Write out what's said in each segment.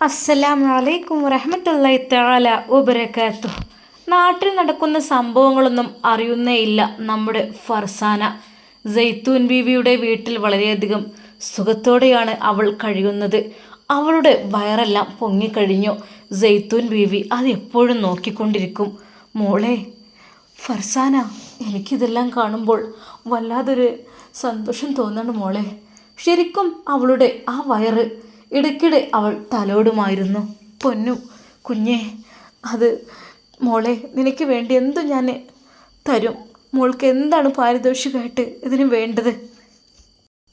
അസ്സലാമു വലൈക്കും വറഹമത്തല്ലായി തആല ഉപരക്കാത്തു നാട്ടിൽ നടക്കുന്ന സംഭവങ്ങളൊന്നും അറിയുന്നേ ഇല്ല നമ്മുടെ ഫർസാന. ജെയ്ത്തൂൻ ബീവിയുടെ വീട്ടിൽ വളരെയധികം സുഖത്തോടെയാണ് അവൾ കഴിയുന്നത്. അവളുടെ വയറെല്ലാം പൊങ്ങിക്കഴിഞ്ഞു. ജെയ്ത്തൂൻ ബീവി അത് എപ്പോഴും നോക്കിക്കൊണ്ടിരിക്കും. മോളെ ഫർസാന എനിക്കിതെല്ലാം കാണുമ്പോൾ വല്ലാതൊരു സന്തോഷം തോന്നണം മോളെ. ശരിക്കും അവളുടെ ആ വയറ് ഇടയ്ക്കിടെ അവൾ തലോടുമായിരുന്നു. പൊന്നു കുഞ്ഞെ അത് മോളെ നിനക്ക് വേണ്ടി എന്തും ഞാൻ തരും? മോൾക്ക് എന്താണ് പാരിതോഷികമായിട്ട് ഇതിന് വേണ്ടത്?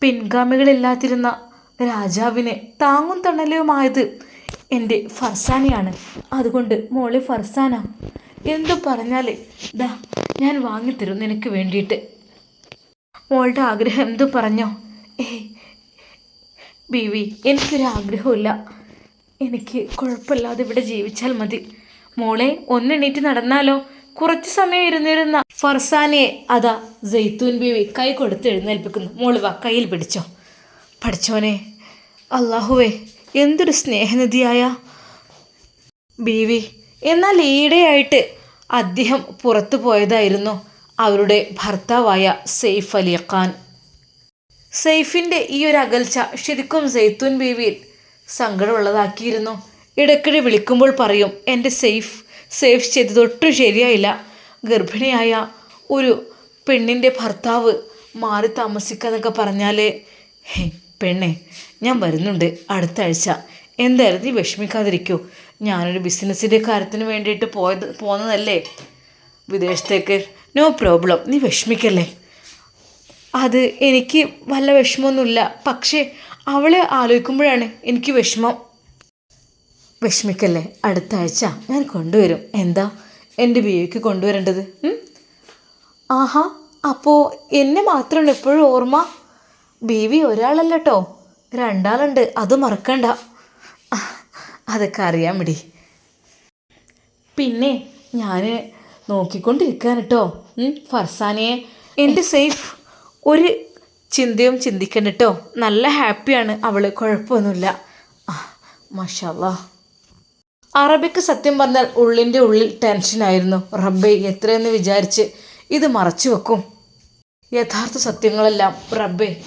പിൻഗാമികളില്ലാതിരുന്ന രാജാവിനെ താങ്ങും തണലുമായത് എന്റെ ഫർസാനയാണ്. അതുകൊണ്ട് മോളെ ഫർസാന എന്തു പറഞ്ഞാൽ ദാ ഞാൻ വാങ്ങിത്തരും നിനക്ക് വേണ്ടിയിട്ട്. മോളുടെ ആഗ്രഹം എന്തു പറഞ്ഞോ? ഏയ് ബീവി എനിക്കൊരാഗ്രഹമില്ല എനിക്ക് കുഴപ്പമില്ലാതെ ഇവിടെ ജീവിച്ചാൽ മതി. മോളെ ഒന്നെണീറ്റ് നടന്നാലോ? കുറച്ച് സമയം ഇരുന്നിരുന്ന ഫർസാനെ അതാ ജെയ്ത്തൂൻ ബീവി കൈ കൊടുത്ത് എഴുന്നേൽപ്പിക്കുന്നു. മോൾ വാ കയ്യിൽ പിടിച്ചോ. പഠിച്ചോനെ അള്ളാഹുവേ എന്തൊരു സ്നേഹനിധിയായ ബീവി. എന്നാൽ ഈയിടെയായിട്ട് അദ്ദേഹം പുറത്തു പോയതായിരുന്നു അവരുടെ ഭർത്താവായ സെയ്ഫ് അലി ഖാൻ. സെയ്ഫിന്റെ ഈ ഒരു അകൽച്ച ശരിക്കും സെയ്ത്തുൻ ബീവിയിൽ സങ്കടമുള്ളതാക്കിയിരുന്നു. ഇടയ്ക്കിടെ വിളിക്കുമ്പോൾ പറയും എന്റെ സെയ്ഫ് സേഫ് ചെയ്തത് ഒട്ടും ശരിയായില്ല. ഗർഭിണിയായ ഒരു പെണ്ണിന്റെ ഭർത്താവ് മാറി താമസിക്കാന്നൊക്കെ പറഞ്ഞാൽ പെണ്ണെ ഞാൻ വരുന്നുണ്ട്. അടുത്ത ആഴ്ച. എന്തായാലും നീ വിഷമിക്കാതിരിക്കൂ. ഞാനൊരു ബിസിനസ്സിന്റെ കാര്യത്തിന് വേണ്ടിയിട്ട് പോയത് പോകുന്നതല്ലേ വിദേശത്തേക്ക്. No problem. നീ വിഷമിക്കല്ലേ? അത് എനിക്ക് വല്ല വിഷമമൊന്നുമില്ല പക്ഷേ അവളെ ആലോചിക്കുമ്പോഴാണ് എനിക്ക് വിഷമം. വിഷമിക്കല്ലേ? അടുത്ത ആഴ്ച ഞാൻ കൊണ്ടുവരും. എന്താ? എന്റെ ബിയോയ്ക്ക് കൊണ്ടുവരേണ്ടത്? ആഹാ അപ്പോൾ എന്നെ മാത്രമാണ് എപ്പോഴും ഓർമ്മ? ബീവി ഒരാളല്ല കേട്ടോ രണ്ടാളുണ്ട്. അത് മറക്കണ്ട. അതൊക്കെ അറിയാൻ മടി പിന്നെ ഞാൻ നോക്കിക്കൊണ്ടിരിക്കാൻ കേട്ടോ ഫർസാനയെ. എന്റെ സേഫ്. ഒരു ചിന്തയും ചിന്തിക്കണ്ട കേട്ടോ നല്ല ഹാപ്പിയാണ് അവൾ കുഴപ്പമൊന്നുമില്ല. മഷാല്ലാ. അറബിക്ക് സത്യം പറഞ്ഞാൽ ഉള്ളിന്റെ ഉള്ളിൽ ടെൻഷനായിരുന്നു റബ്ബെ എത്രയെന്ന് വിചാരിച്ച് ഇത് മറച്ചു വെക്കും. യഥാർത്ഥ സത്യങ്ങളെല്ലാം റബ്ബെ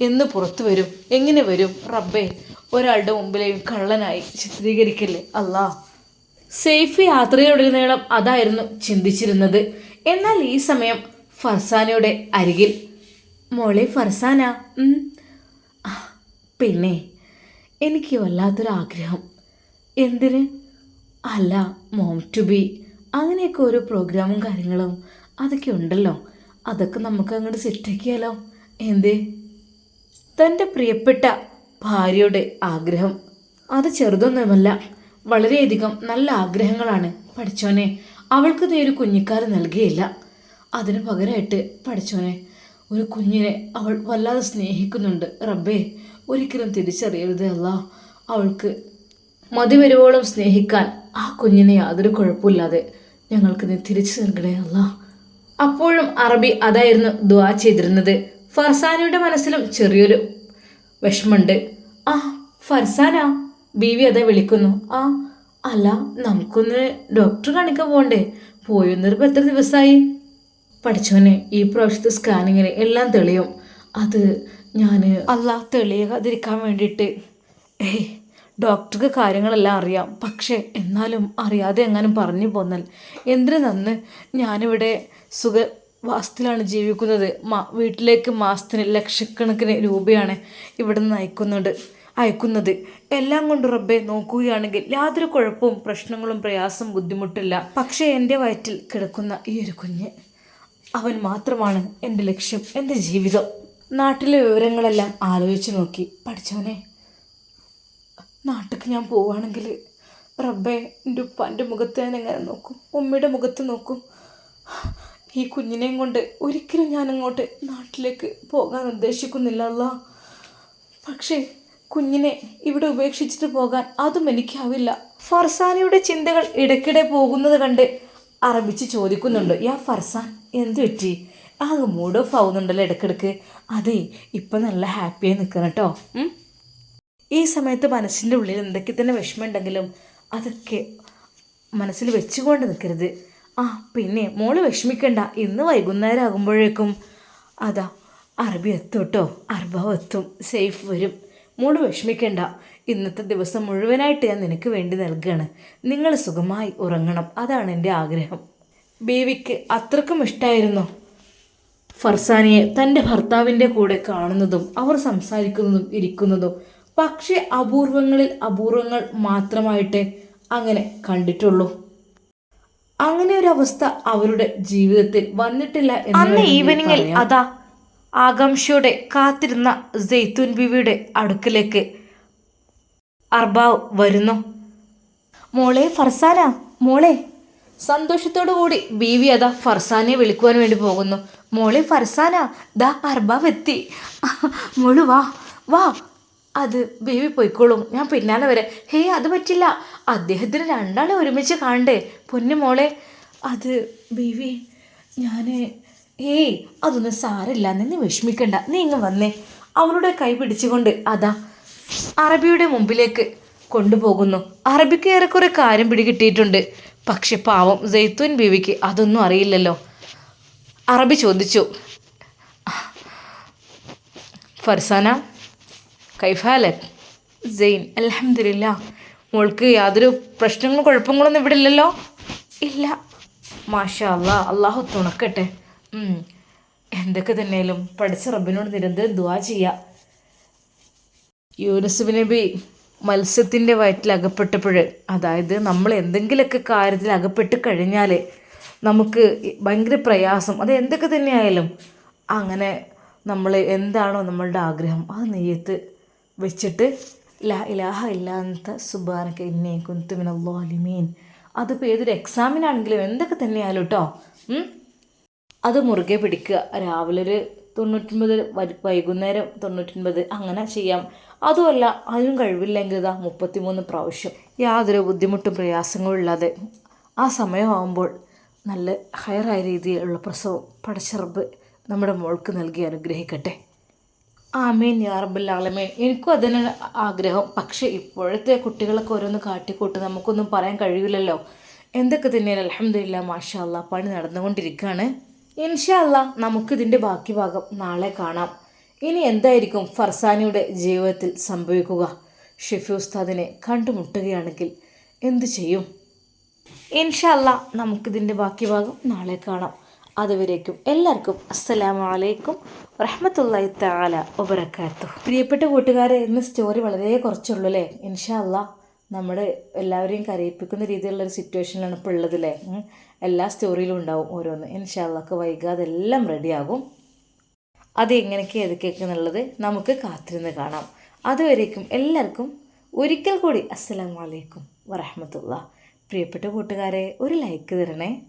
എന്ന് പുറത്തു വരും. എങ്ങനെ വരും? റബ്ബെ ഒരാളുടെ മുമ്പിലെയും കള്ളനായി ചിത്രീകരിക്കല്ലേ? അല്ലാ. സേഫ് യാത്രയുടനീളം അതായിരുന്നു ചിന്തിച്ചിരുന്നത്. എന്നാൽ ഈ സമയം ഫർസാനയുടെ അരികിൽ മോളെ ഫർസാന. പിന്നെ എനിക്ക് വല്ലാത്തൊരാഗ്രഹം. എന്തിന്? അല്ല മോം ടു ബി. അങ്ങനെയൊക്കെ ഓരോ പ്രോഗ്രാമും കാര്യങ്ങളും അതൊക്കെ ഉണ്ടല്ലോ. അതൊക്കെ നമുക്ക് അങ്ങോട്ട് സെറ്റാക്കിയാലോ എന്തേ? തന്റെ പ്രിയപ്പെട്ട ഭാര്യയുടെ ആഗ്രഹം. അത് ചെറുതൊന്നുമല്ല വളരെയധികം നല്ല ആഗ്രഹങ്ങളാണ് പഠിച്ചോനെ. അവൾക്ക് നീ ഒരു കുഞ്ഞിക്കാർ നൽകിയില്ല. അതിന് പകരമായിട്ട് പഠിച്ചോനെ ഒരു കുഞ്ഞിനെ അവൾ വല്ലാതെ സ്നേഹിക്കുന്നുണ്ട്. റബ്ബേ ഒരിക്കലും തിരിച്ചറിയരുത് അല്ല. അവൾക്ക് മതി വരുവോളം സ്നേഹിക്കാൻ ആ കുഞ്ഞിനെ യാതൊരു കുഴപ്പമില്ലാതെ ഞങ്ങൾക്ക് നീ തിരിച്ചു നൽകണേ അല്ല. അപ്പോഴും അറബി അതായിരുന്നു ദുആ ചെയ്തിരുന്നത്. ഫർസാനയുടെ മനസ്സിലും ചെറിയൊരു വിഷമുണ്ട് ആ ഫർസാന? ബീവി അതെ വിളിക്കുന്നു. ആ അല്ല നമുക്കൊന്ന് ഡോക്ടർ കാണിക്കാൻ പോകണ്ടേ പോയി വന്നിട്ട് എത്ര ദിവസമായി. പഠിച്ചോനെ ഈ പ്രാവശ്യത്തെ സ്കാനിങ്ങിന് എല്ലാം തെളിയും. അത് ഞാൻ അല്ല തെളിയാതിരിക്കാൻ വേണ്ടിയിട്ട്. ഏയ് ഡോക്ടർക്ക് കാര്യങ്ങളെല്ലാം അറിയാം. പക്ഷേ എന്നാലും അറിയാതെ എങ്ങാനും പറഞ്ഞു പോന്നാൽ എന്തിനു നന്ന്? ഞാനിവിടെ സുഖ വാസത്തിലാണ് ജീവിക്കുന്നത്. മാ വീട്ടിലേക്ക് മാസത്തിന് ലക്ഷക്കണക്കിന് രൂപയാണ് ഇവിടെ നിന്ന് അയക്കുന്നുണ്ട് അയക്കുന്നത്. എല്ലാം കൊണ്ട് റബ്ബെ നോക്കുകയാണെങ്കിൽ യാതൊരു കുഴപ്പവും പ്രശ്നങ്ങളും പ്രയാസം ബുദ്ധിമുട്ടില്ല. പക്ഷേ എന്റെ വയറ്റിൽ കിടക്കുന്ന ഈ ഒരു കുഞ്ഞ് അവൻ മാത്രമാണ് എന്റെ ലക്ഷ്യം എന്റെ ജീവിതം. നാട്ടിലെ വിവരങ്ങളെല്ലാം ആലോചിച്ച് നോക്കി. പഠിച്ചവനെ നാട്ടിലേക്ക് ഞാൻ പോവുകയാണെങ്കിൽ റബ്ബെ എന്റെ ഉപ്പാന്റെ മുഖത്ത് ഞാൻ എങ്ങനെ നോക്കും? ഉമ്മയുടെ മുഖത്ത് നോക്കും. ഈ കുഞ്ഞിനെയും കൊണ്ട് ഒരിക്കലും ഞാൻ അങ്ങോട്ട് നാട്ടിലേക്ക് പോകാൻ ഉദ്ദേശിക്കുന്നില്ല അല്ല പക്ഷേ കുഞ്ഞിനെ ഇവിടെ ഉപേക്ഷിച്ചിട്ട് പോകാൻ അതും എനിക്കാവില്ല. ഫർസാനയുടെ ചിന്തകൾ ഇടയ്ക്കിടെ പോകുന്നത് കണ്ട് അറബിച്ച് ചോദിക്കുന്നുണ്ട് യാ ഫർസാൻ എന്ത് പറ്റി? മൂഡ് ഓഫ് ആവുന്നുണ്ടല്ലോ ഇടയ്ക്കിടയ്ക്ക് അതെ ഇപ്പം നല്ല ഹാപ്പിയായി നിൽക്കണം കേട്ടോ ഈ സമയത്ത് മനസ്സിന്റെ ഉള്ളിൽ എന്തൊക്കെ തന്നെ വിഷമമുണ്ടെങ്കിലും അതൊക്കെ മനസ്സിൽ വെച്ചുകൊണ്ട് നിൽക്കരുത് ആ പിന്നെ മോൾ വിഷമിക്കണ്ട. ഇന്ന് വൈകുന്നേരം ആകുമ്പോഴേക്കും അതാ അറബി എത്തും കേട്ടോ അർബാവ് എത്തും. സേഫ് വരും. മോൾ വിഷമിക്കണ്ട. ഇന്നത്തെ ദിവസം മുഴുവനായിട്ട് ഞാൻ നിനക്ക് വേണ്ടി നൽകുകയാണ് നിങ്ങൾ സുഖമായി ഉറങ്ങണം. അതാണ് എന്റെ ആഗ്രഹം. ബേബിക്ക് അത്രക്കും ഇഷ്ടമായിരുന്നു ഫർസാനിയെ തന്റെ ഭർത്താവിന്റെ കൂടെ കാണുന്നതും അവർ സംസാരിക്കുന്നതും ഇരിക്കുന്നതും പക്ഷേ അപൂർവങ്ങളിൽ അപൂർവങ്ങൾ മാത്രമായിട്ട് അങ്ങനെ കണ്ടിട്ടുള്ളൂ. അങ്ങനെ ഒരു അവസ്ഥ അവരുടെ ജീവിതത്തിൽ വന്നിട്ടില്ല അന്ന് ഈവനിങ്ങിൽ അതാ ആകാംക്ഷയോടെ കാത്തിരുന്ന ജെയ്ത്തൂൻ ബിവിയുടെ അടുക്കിലേക്ക് അർബാവ് വരുന്നു. മോളെ ഫർസാന മോളെ. സന്തോഷത്തോടു കൂടി ബീവി അതാ ഫർസാനെ വിളിക്കുവാൻ വേണ്ടി പോകുന്നു. മോളെ ഫർസാന ദാ അർബാവ് എത്തി. മോൾ വാ വാ. അത് ബേബി പോയിക്കോളും. ഞാൻ പിന്നാലെ വരെ. ഹേ അത് പറ്റില്ല. അദ്ദേഹത്തിന് രണ്ടാളെ ഒരുമിച്ച് കാണണ്ടേ? പൊന്നു മോളെ. അത് ബേബി ഞാൻ ഏയ് അതൊന്നും സാരമില്ല നീ വിഷമിക്കണ്ട. നീ ഇങ്ങ് വന്നേ. അവളുടെ കൈ പിടിച്ചുകൊണ്ട് അതാ അറബിയുടെ മുമ്പിലേക്ക് കൊണ്ടുപോകുന്നു. അറബിക്ക് ഏറെക്കുറെ കാര്യം പിടികിട്ടിയിട്ടുണ്ട്. പക്ഷെ പാവം ജെയ്ത്തൂൻ ബീവിക്ക് അതൊന്നും അറിയില്ലല്ലോ. അറബി ചോദിച്ചു. ഫർസാന കൈഫാലക് സെയിൻ അലഹമില്ല മോൾക്ക് യാതൊരു പ്രശ്നങ്ങളും കുഴപ്പങ്ങളൊന്നും ഇവിടെ ഇല്ലല്ലോ? ഇല്ല. മാഷാ അല്ലാ അള്ളാഹു തുണക്കട്ടെ എന്തൊക്കെ തന്നെയാലും പഠിച്ച റബ്ബിനോട് നിരന്തരം ദുവാ ചെയ്യുക യൂനുസുഫ് നബി മത്സ്യത്തിന്റെ വയറ്റിൽ അകപ്പെട്ടപ്പോൾ അതായത് നമ്മൾ എന്തെങ്കിലുമൊക്കെ കാര്യത്തിൽ അകപ്പെട്ട് കഴിഞ്ഞാൽ നമുക്ക് ഭയങ്കര പ്രയാസം. അത് എന്തൊക്കെ തന്നെയായാലും അങ്ങനെ നമ്മൾ എന്താണോ നമ്മളുടെ ആഗ്രഹം അത് നെയ്യത്ത് വെച്ചിട്ട് ലാ ഇലാഹ ഇല്ലാത്ത സുബാനൊക്കെ ഇന്നേ കുന്തുമിനല്ലാലിമീൻ അതിപ്പോൾ ഏതൊരു എക്സാമിനാണെങ്കിലും എന്തൊക്കെ തന്നെയായാലും കേട്ടോ അത് മുറുകെ പിടിക്കുക. രാവിലെ ഒരു തൊണ്ണൂറ്റൊൻപത് വൈകുന്നേരം തൊണ്ണൂറ്റൊൻപത് അങ്ങനെ ചെയ്യാം. അതുമല്ല അതിനും കഴിവില്ലെങ്കിൽ ഇതാ മുപ്പത്തിമൂന്ന് പ്രാവശ്യം യാതൊരു ബുദ്ധിമുട്ടും പ്രയാസങ്ങളും ഇല്ലാതെ ആ സമയമാകുമ്പോൾ നല്ല ഹയറായ രീതിയിലുള്ള പ്രസവം പടച്ചറബ് നമ്മുടെ മോൾക്ക് നൽകി അനുഗ്രഹിക്കട്ടെ. ആമീൻ യാ റബ്ബൽ ആലമീൻ. എനിക്കും അതിന് ആഗ്രഹം. പക്ഷേ ഇപ്പോഴത്തെ കുട്ടികളൊക്കെ ഓരോന്ന് കാട്ടിക്കൂട്ട് നമുക്കൊന്നും പറയാൻ കഴിയില്ലല്ലോ. എന്തൊക്കെ തന്നെയാണ് അലഹമില്ല മാഷാ അല്ലാ പണി നടന്നുകൊണ്ടിരിക്കുകയാണ്. ഇൻഷാ അല്ലാ നമുക്കിതിന്റെ ബാക്കി ഭാഗം നാളെ കാണാം. ഇനി എന്തായിരിക്കും ഫർസാനിയുടെ ജീവിതത്തിൽ സംഭവിക്കുക? ഷെഫി ഉസ്താദിനെ കണ്ടുമുട്ടുകയാണെങ്കിൽ എന്തു ചെയ്യും? ഇൻഷല്ല നമുക്കിതിന്റെ ബാക്കി ഭാഗം നാളെ കാണാം. അതുവരേക്കും എല്ലാവർക്കും അസ്സലാമു അലൈക്കും റഹ്മത്തുള്ളി താല വബറകാത്തു പ്രിയപ്പെട്ട കൂട്ടുകാരെ ഇന്ന് സ്റ്റോറി വളരെ കുറച്ചുള്ളൂ അല്ലേ? ഇൻഷല്ല നമ്മുടെ എല്ലാവരെയും കരയിപ്പിക്കുന്ന രീതിയിലുള്ളൊരു സിറ്റുവേഷനിലാണ് ഇപ്പോൾ ഉള്ളത് അല്ലേ ഉം. എല്ലാ സ്റ്റോറിയിലും ഉണ്ടാവും ഓരോന്ന്. ഇൻഷാല്ലക്ക് വൈകാതെ എല്ലാം റെഡിയാകും അത് എങ്ങനെയൊക്കെ ഏതൊക്കെയൊക്കെ എന്നുള്ളത് നമുക്ക് കാത്തിരുന്ന് കാണാം. അതുവരേക്കും എല്ലാവർക്കും ഒരിക്കൽ കൂടി അസ്സലാമലൈക്കും വറഹമത്തുള്ള. പ്രിയപ്പെട്ട കൂട്ടുകാരെ ഒരു ലൈക്ക് തരണേ.